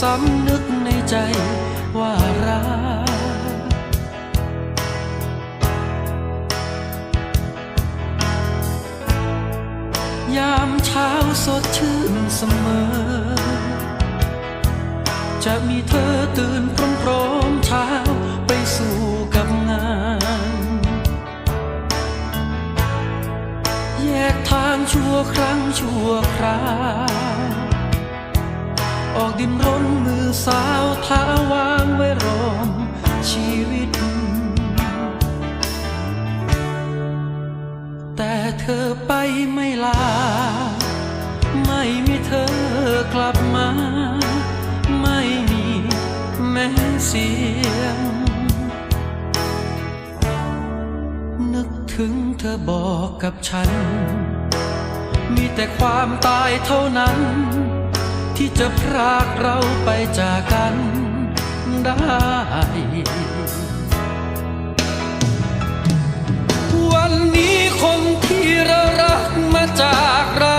สำนึกในใจว่ารักยามเช้าสดชื่นเสมอ จะมีเธอตื่นพร้อมๆเช้าไปสู่กับงาน แยกทางชั่วครั้งชั่วคราวออกดินรน สาวเท้าวางไว้รอมชีวิต แต่เธอไปไม่ลา ไม่มีเธอกลับมา ไม่มีแม้เสียง นึกถึงเธอบอกกับฉัน มีแต่ความตายเท่านั้น ที่จะพรากเราไปจากกันได้ วันนี้คนที่เรารักมาจากเรา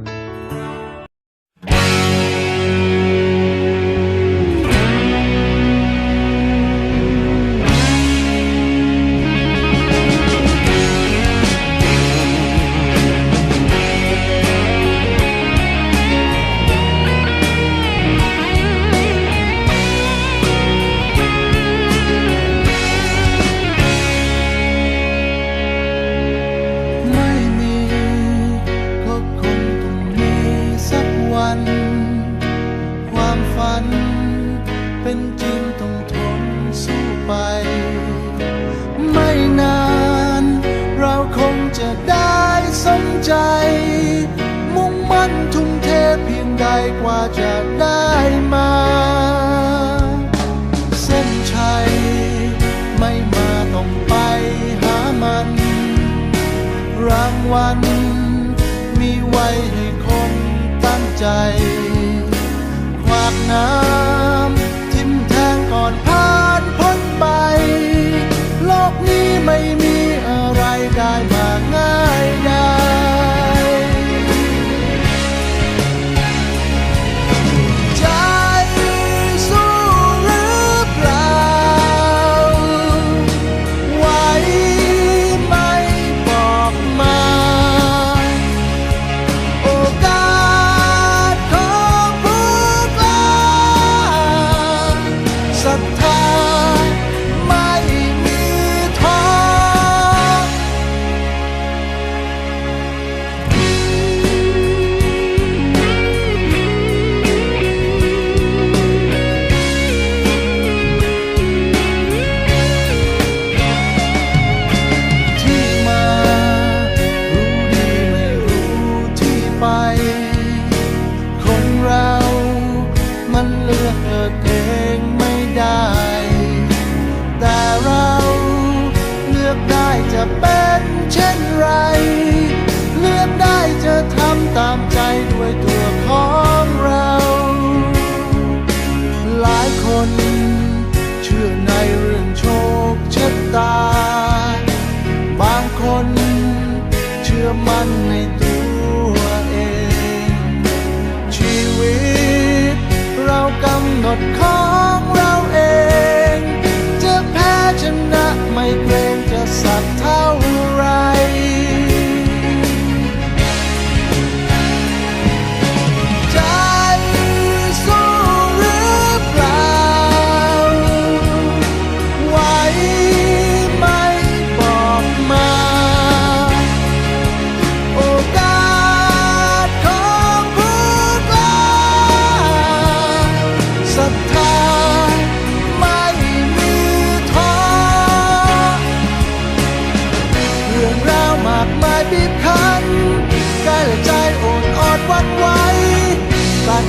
ไกลกว่าจะได้มา เส้นชัย ไม่มาต้องไปหามัน รางวัลมีไว้ให้คนตั้งใจควากน้ำทิมแทงก่อนผ่านพ้นไป โลกนี้ไม่มีอะไรได้มา ศรัทธา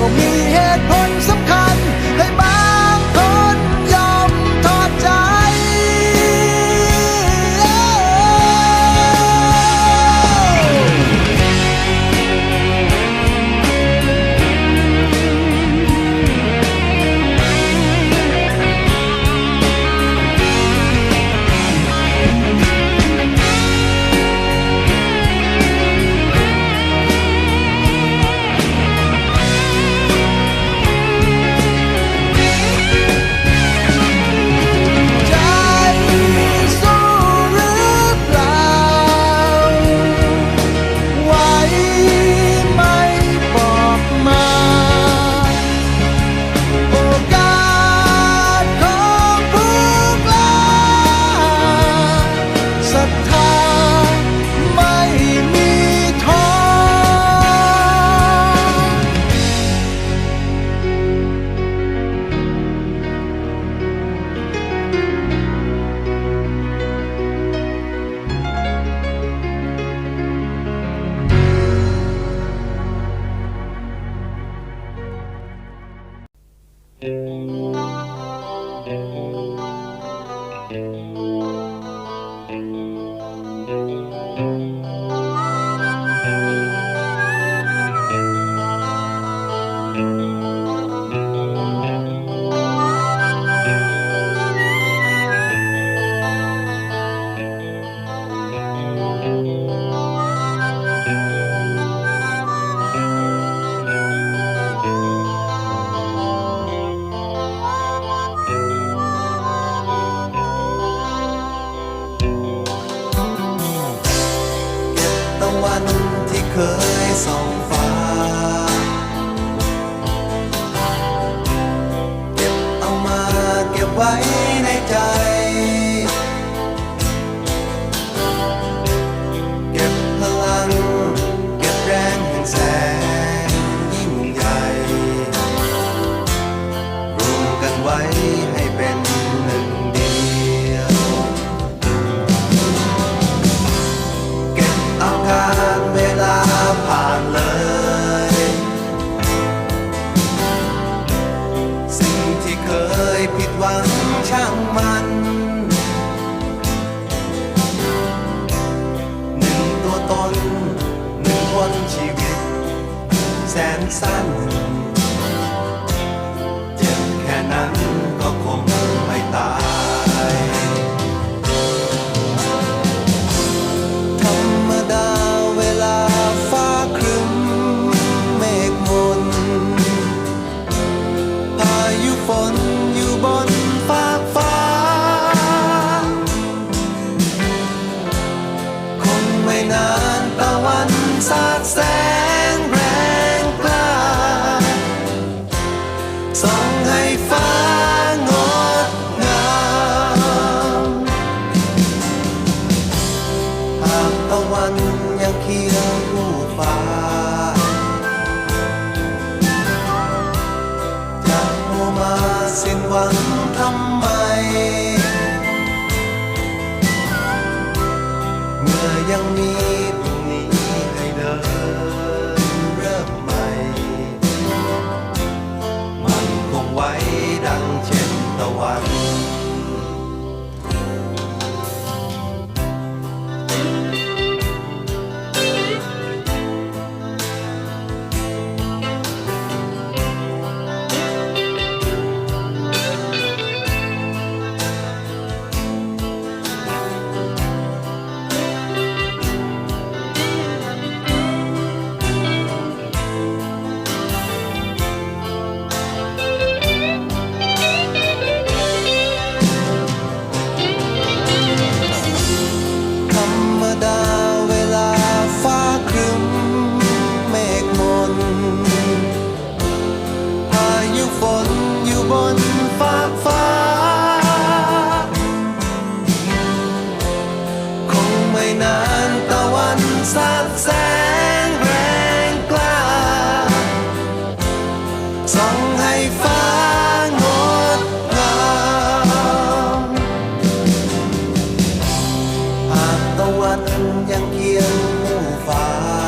ต่า ยังเคียงคู่ฟ้า